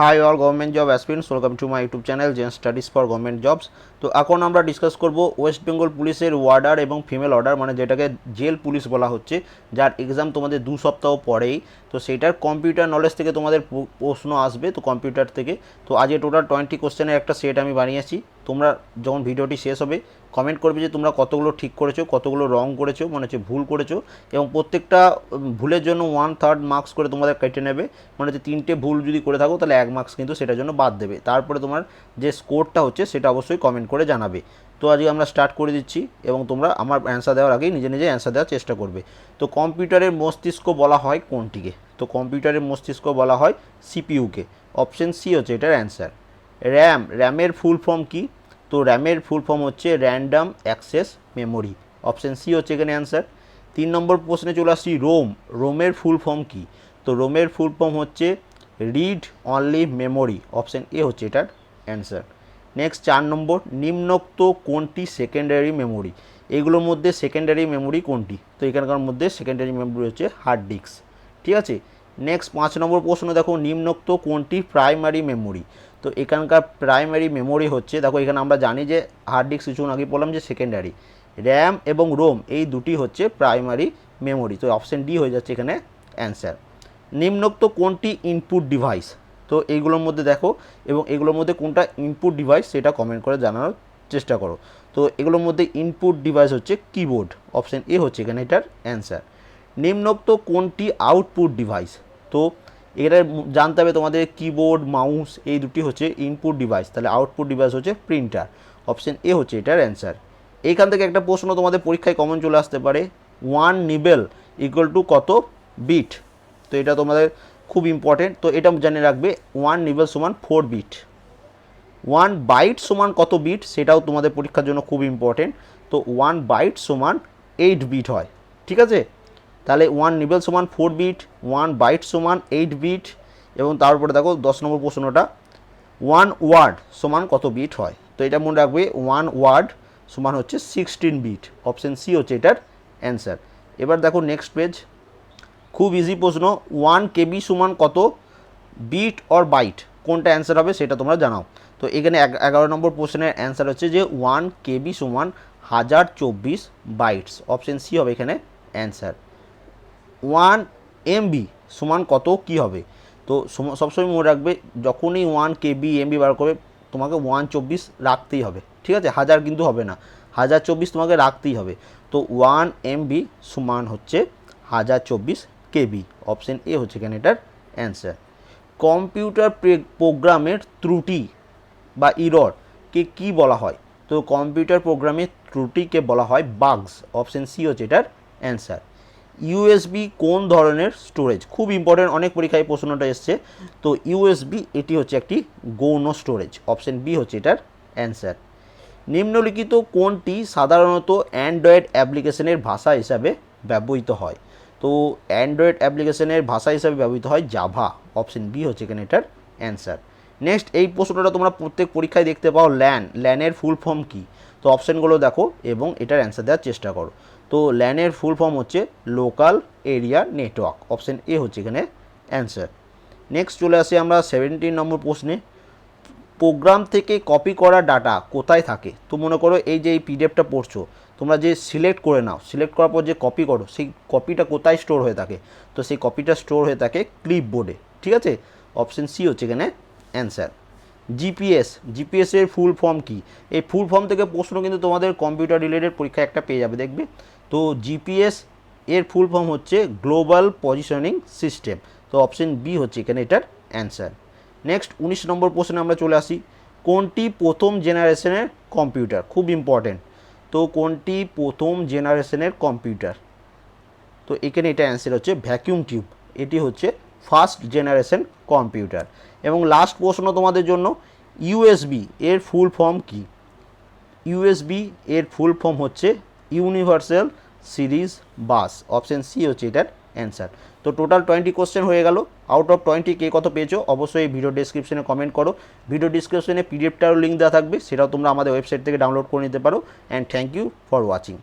Hi all government job aspirants welcome to my YouTube channel Zen studies for government jobs তো এখন আমরা discuss করব West Bengal পুলিশের order এবং ফিমেল অর্ডার মানে যেটাকে জেল পুলিশ বলা হচ্ছে, যার এক্সাম তোমাদের দু সপ্তাহ পরেই। তো সেটার কম্পিউটার নলেজ থেকে তোমাদের প্রশ্ন আসবে তো কম্পিউটার থেকে। তো আজকে টোটাল টোয়েন্টি কোশ্চেনের একটা সেট আমি বানিয়েছি। তোমরা যখন ভিডিওটি শেষ হবে কমেন্ট করবে যে তোমরা কতগুলো ঠিক করেছ, কতগুলো রং করেছ মানে হচ্ছে ভুল করেছ এবং প্রত্যেকটা ভুলের জন্য ওয়ান থার্ড মার্কস করে তোমাদের কেটে নেবে। মানে হচ্ছে তিনটে ভুল যদি করে থাকো, তাহলে এক মার্কস কিন্তু সেটার জন্য বাদ দেবে। তারপরে তোমার যে স্কোরটা হচ্ছে, সেটা অবশ্যই কমেন্ট করে জানাবে। তো আজকে আমরা স্টার্ট করে দিচ্ছি এবং তোমরা আমার অ্যান্সার দেওয়ার আগেই নিজে নিজে অ্যান্সার দেওয়ার চেষ্টা করবে। তো কম্পিউটারের মস্তিষ্ক বলা হয় কোনটিকে? তো কম্পিউটারের মস্তিষ্ক বলা হয় সিপিইউকে অপশন সি হচ্ছে এটার অ্যান্সার র্যাম র্যামের ফুল ফর্ম কি? তো র্যামের ফুল ফর্ম হচ্ছে random access memory option C হচ্ছে এখানে অ্যান্সার তিন নম্বর প্রশ্নে চলে আসছি রোম রোমের ফুল ফর্ম কি? তো রোমের ফুল ফর্ম হচ্ছে read only memory option A হচ্ছে এটার অ্যান্সার নেক্সট চার নম্বর, নিম্নোক্ত কোনটি সেকেন্ডারি মেমোরি এগুলোর মধ্যে সেকেন্ডারি মেমোরি কোনটি? তো এখানকার মধ্যে সেকেন্ডারি মেমোরি হচ্ছে হার্ড ডিস্ক ঠিক আছে? নেক্সট পাঁচ নম্বর প্রশ্ন, দেখো, নিম্নোক্ত কোনটি প্রাইমারি মেমোরি তো এখানকার প্রাইমারি মেমোরি হচ্ছে, দেখো, এখানে আমরা জানি যে হার্ড ডিস্ক কিছুক্ষণ আগে বললাম যে সেকেন্ডারি র্যাম এবং রোম এই দুটি হচ্ছে প্রাইমারি মেমোরি তো অপশন ডি হয়ে যাচ্ছে এখানে অ্যান্সার নিম্নোক্ত কোনটি ইনপুট ডিভাইস তো এইগুলোর মধ্যে দেখো, এবং এগুলোর মধ্যে কোনটা ইনপুট ডিভাইস সেটা কমেন্ট করে জানানোর চেষ্টা করো। তো এগুলোর মধ্যে ইনপুট ডিভাইস হচ্ছে কিবোর্ড অপশন এ হচ্ছে এখানে এটার অ্যান্সার নিম্নোক্ত কোনটি আউটপুট ডিভাইস তো এটা জানতে হবে তোমাদের কিবোর্ড মাউস এই দুটি হচ্ছে ইনপুট ডিভাইস তাহলে আউটপুট ডিভাইস হচ্ছে প্রিন্টার অপশন এ হচ্ছে এটার অ্যান্সার এইখান থেকে একটা প্রশ্ন তোমাদের পরীক্ষায় কমন চলে আসতে পারে। ওয়ান নিবেল ইকুয়াল টু কত বিট তো এটা তোমাদের খুব ইম্পর্টেন্ট তো এটা জেনে রাখবে ওয়ান নিবেল সমান ফোর বিট ওয়ান বাইট সমান কত বিট সেটাও তোমাদের পরীক্ষার জন্য খুব ইম্পর্টেন্ট তো ওয়ান বাইট সমান এইট বিট হয়। ঠিক আছে? তাহলে ওয়ান নিবেল সমান ফোর বিট ওয়ান বাইট সমান এইট বিট এবং তারপরে দেখো দশ নম্বর প্রশ্নটা ওয়ান ওয়ার্ড সমান কত বিট হয়? তো এটা মনে রাখবে ওয়ান ওয়ার্ড সমান হচ্ছে সিক্সটিন বিট অপশন সি হচ্ছে এটার অ্যান্সার এবার দেখো নেক্সট পেজ খুব ইজি প্রশ্ন ওয়ান কেবি সমান কত বিট অর বাইট কোনটা অ্যান্সার হবে সেটা তোমরা জানাও। তো এখানে এগারো নম্বর প্রশ্নের অ্যান্সার হচ্ছে যে ওয়ান কেবি সমান হাজার চব্বিশ বাইটস অপশন সি হবে এখানে অ্যান্সার ওয়ান এমবি সমান কত কি হবে? তো সম- সবসময় মনে রাখবে, যখনই ওয়ান কেবি এমবি বার করবে, তোমাকে ওয়ান চব্বিশ রাখতেই হবে, ঠিক আছে? হাজার কিন্তু হবে না, হাজার চব্বিশ তোমাকে রাখতেই হবে। তো ওয়ান এমবি সমান হচ্ছে হাজার চব্বিশ কেবি, অপশন এ হচ্ছে এখানে এটার অ্যান্সার। কম্পিউটার প্রোগ্রামের ত্রুটি বা ইরর কে কি বলা হয়? তো কম্পিউটার প্রোগ্রামের ত্রুটিকে বলা হয় বাগস অপশন সি হচ্ছে এটার অ্যান্সার। ইউএসবি কোন ধরনের স্টোরেজ? খুব ইম্পর্টেন্ট অনেক পরীক্ষায় প্রশ্নটা এসছে। তো ইউএসবি, এটি হচ্ছে একটি গৌণ স্টোরেজ। অপশন বি হচ্ছে এটার অ্যান্সার। নিম্নলিখিত কোনটি সাধারণত অ্যান্ড্রয়েড অ্যাপ্লিকেশনের ভাষা হিসাবে ব্যবহৃত হয়? তো অ্যান্ড্রয়েড অ্যাপ্লিকেশনের ভাষা হিসাবে ব্যবহৃত হয় জাভা। অপশন বি হচ্ছে এখানে এটার অ্যান্সার। নেক্সট, এই প্রশ্নটা তোমরা প্রত্যেক পরীক্ষায় দেখতে পাও, ল্যান। ল্যানের ফুল ফর্ম কী? তো অপশানগুলো দেখো এবং এটার অ্যান্সার দেওয়ার চেষ্টা করো। তো ল্যানের ফুল ফর্ম হচ্ছে local area network. Option A হচ্ছে এখানে অ্যান্সার। নেক্সট চলে আসি আমরা সেভেন্টিন নম্বর প্রশ্নে। প্রোগ্রাম থেকে কপি করা ডাটা কোথায় থাকে? তো মনে করো এই যে এই পিডিএফটা পড়ছো, তোমরা যে সিলেক্ট করে নাও, সিলেক্ট করার পর যে কপি করো, সেই কপিটা কোথায় স্টোর হয়ে থাকে? তো সেই কপিটা স্টোর হয়ে থাকে ক্লিপ বোর্ডে ঠিক আছে? অপশন সি হচ্ছে এখানে অ্যান্সার। জিপিএস জিপিএস এর ফুল ফর্ম কি? এই ফুল ফর্ম থেকে প্রশ্ন কিন্তু তোমাদের কম্পিউটার রিলেটেড পরীক্ষা একটা পেয়ে যাবে, দেখবে? তো জিপিএস এর ফুল ফর্ম হচ্ছে গ্লোবাল পজিশনিং সিস্টেম তো অপশন বি হচ্ছে এখানে এটার অ্যান্সার নেক্সট উনিশ নম্বর প্রশ্নে আমরা চলে আসি। কোনটি প্রথম জেনারেশনের কম্পিউটার খুব ইম্পর্টেন্ট তো কোনটি প্রথম জেনারেশনের কম্পিউটার তো এখানে এটা অ্যান্সার হচ্ছে ভ্যাকিউম টিউব এটি হচ্ছে ফার্স্ট জেনারেশন কম্পিউটার। এবং লাস্ট প্রশ্ন তোমাদের জন্য ইউএসবি এর ফুল ফর্ম কি? ইউএসবি এর ফুল ফর্ম হচ্ছে universal serial bus option C হচ্ছে এটার অ্যান্সার তো টোটাল টোয়েন্টি কোশ্চেন হয়ে গেল। আউট অফ টোয়েন্টি কে কত পেয়েছ? অবশ্যই ভিডিও ডিসক্রিপশনে কমেন্ট করো। ভিডিও ডিসক্রিপশনে পিডিএফটারও লিঙ্ক দেওয়া থাকবে, সেটাও তোমরা আমাদের ওয়েবসাইট থেকে ডাউনলোড করে নিতে পারো। And thank you for watching